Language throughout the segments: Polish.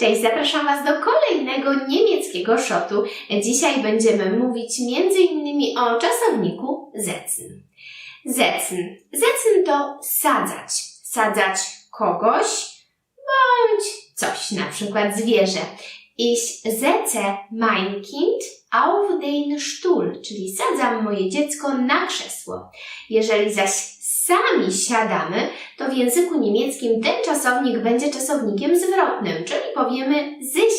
Cześć, zapraszam Was do kolejnego niemieckiego szotu. Dzisiaj będziemy mówić m.in. o czasowniku setzen. Setzen. Setzen to sadzać. Sadzać kogoś bądź coś, na przykład zwierzę. Ich setze mein Kind auf den Stuhl, czyli sadzam moje dziecko na krzesło. Jeżeli zaś sami siadamy, to w języku niemieckim ten czasownik będzie czasownikiem zwrotnym, czyli powiemy sich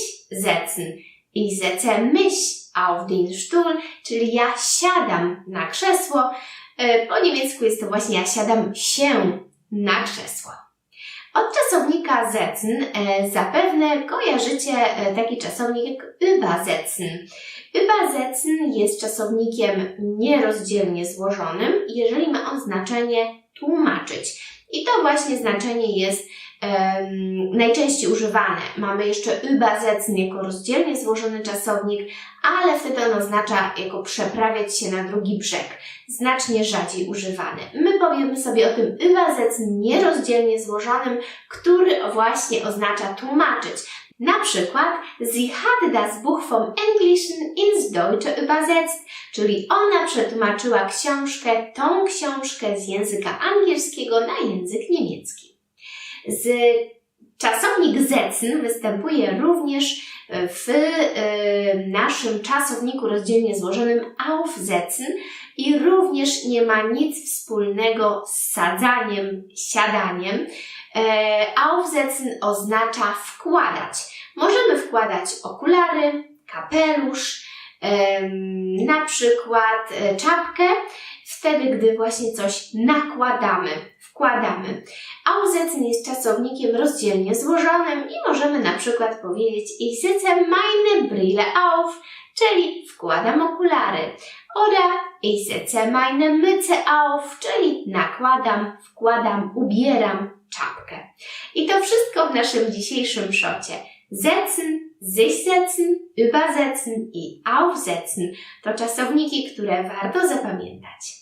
setzen. Ich setze mich auf den Stuhl, czyli ja siadam na krzesło. E, Po niemiecku jest to właśnie ja siadam się na krzesło. Od czasownika setzen e, zapewne kojarzycie e, taki czasownik jak übersetzen. Übersetzen jest czasownikiem nierozdzielnie złożonym, jeżeli ma on znaczenie tłumaczyć. I to właśnie znaczenie jest em, najczęściej używane. Mamy jeszcze übersetzen jako rozdzielnie złożony czasownik, ale wtedy on oznacza jako przeprawiać się na drugi brzeg. Znacznie rzadziej używany. My powiemy sobie o tym übersetzen nierozdzielnie złożonym, który właśnie oznacza tłumaczyć. Na przykład, sie hat das Buch vom Englischen ins Deutsche übersetzt, czyli ona przetłumaczyła książkę, tą książkę z języka angielskiego na język niemiecki. Z czasownik setzen występuje również w e, naszym czasowniku rozdzielnie złożonym aufsetzen i również nie ma nic wspólnego z sadzaniem, siadaniem. E, aufsetzen oznacza wkładać. Możemy wkładać okulary, kapelusz, na przykład e, czapkę, wtedy, gdy właśnie coś nakładamy, wkładamy. Aufsetzen jest czasownikiem rozdzielnie złożonym i możemy na przykład powiedzieć Ich setze meine Brille auf, czyli wkładam okulary. Oder Ich setze meine Mütze auf, czyli nakładam, wkładam, ubieram czapkę. I to wszystko w naszym dzisiejszym szocie. Setzen, sich setzen, übersetzen i aufsetzen to czasowniki, które warto zapamiętać.